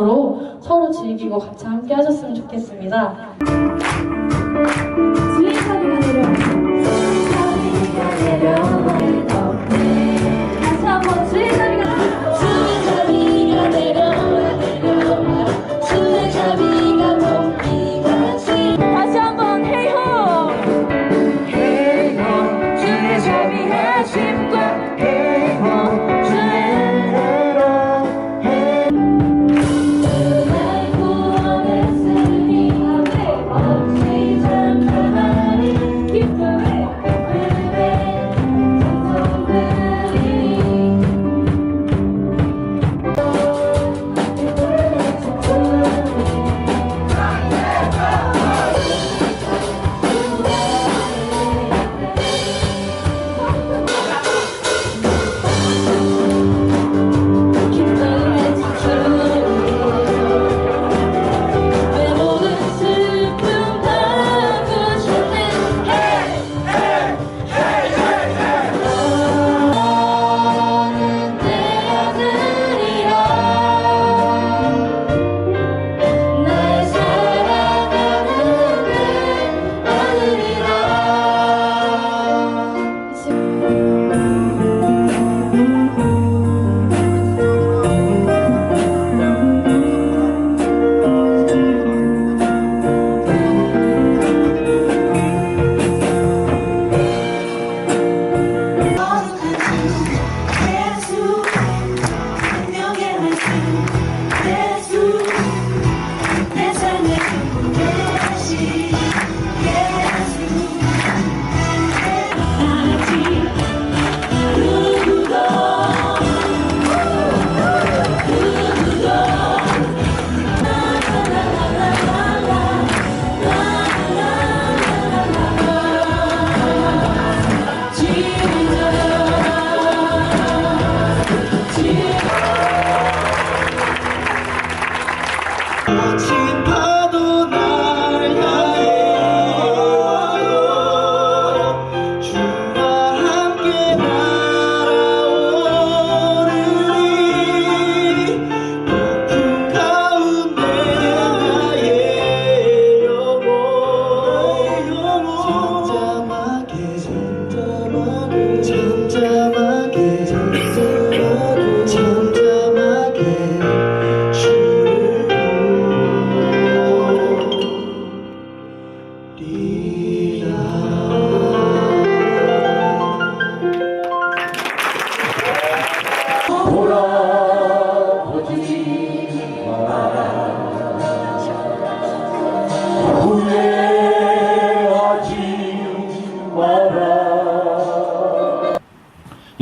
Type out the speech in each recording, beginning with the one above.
로 서로 즐기고 같이 함께 하셨으면 좋겠습니다. 주의사비가 내려 我只能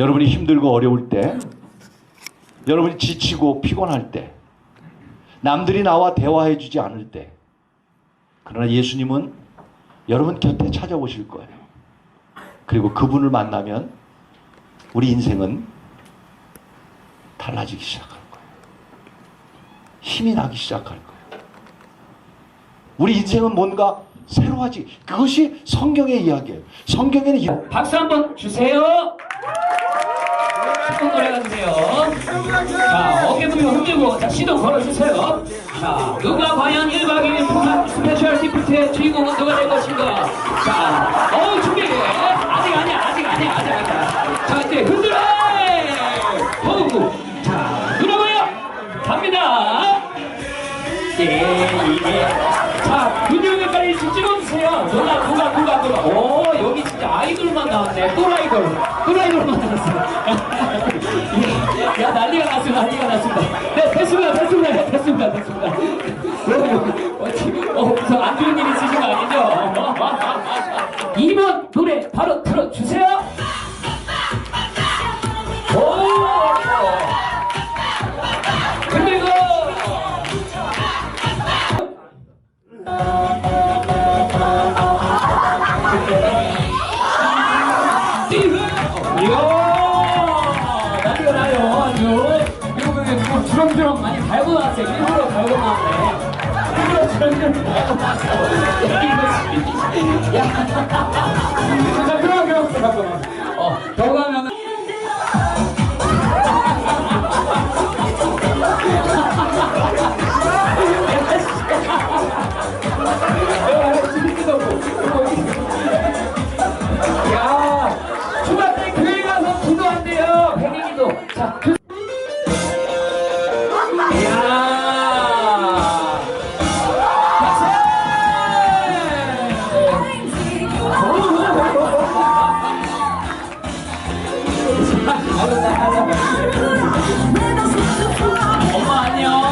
여러분이 힘들고 어려울 때, 여러분이 지치고 피곤할 때, 남들이 나와 대화해 주지 않을 때, 그러나 예수님은 여러분 곁에 찾아오실 거예요. 그리고 그분을 만나면 우리 인생은 달라지기 시작할 거예요. 힘이 나기 시작할 거예요. 우리 인생은 뭔가 새로워지. 그것이 성경의 이야기예요. 성경에는 이- 박수 한번 주세요. 한번 노래가 주세요. 자, 어깨 부위 흔들고, 자, 시동 걸어주세요. 자, 누가 과연 1박 2일 풍악 스페셜 기프트의 주인공은 누가 될 것인가? 자, 어우, 준비! 아직 아니야, 아직 아니야, 아직 아니야. 자, 이제 흔들어! 어우, 자, 누나봐요! 갑니다! 예, 예. 자, 근육에까지 좀 찍어주세요. 누나, 누가, 누가, 누가. 오, 여기 진짜 아이돌만 나왔네. 또라이돌. 또라이돌만 나왔어. 뭐 주렁주렁 많이 달고 나왔어요. 일부러 달고 나왔네 일부러 주렁주렁 달고 나왔어 야. 자, 그럼 그럼 잠깐만. 어 더 가면 엄마 안녕.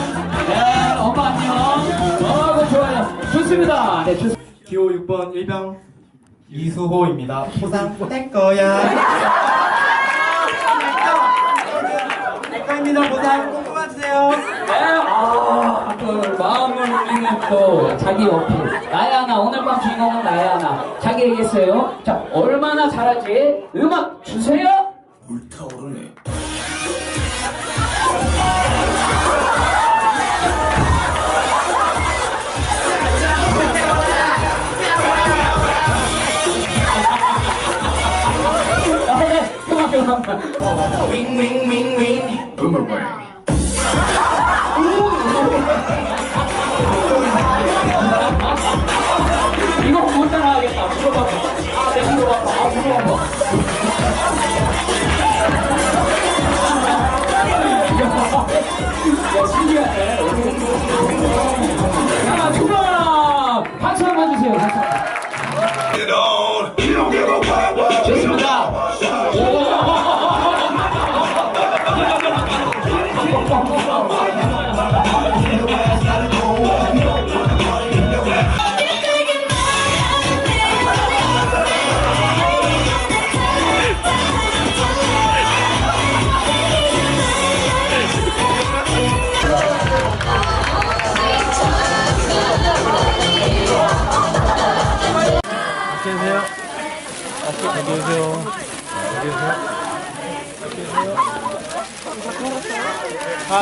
네, 엄마 안녕. 너무 좋아요. 좋습니다. 네, 좋... 기호 6번 일병 이수호입니다. 포상 뗄 거야. 내꺼입니다. 보상 꼭 뽑아주세요. 네, 아, 그 마음을 울리는 또 자기 어필. 나야 나 오늘 밤 주인공은 나야 나. 자기 얘기했어요. 자, 얼마나 잘하지? 음악 주세요. 불타오르네. 이거 못 따라하겠다. 물어봐 어디 계세요?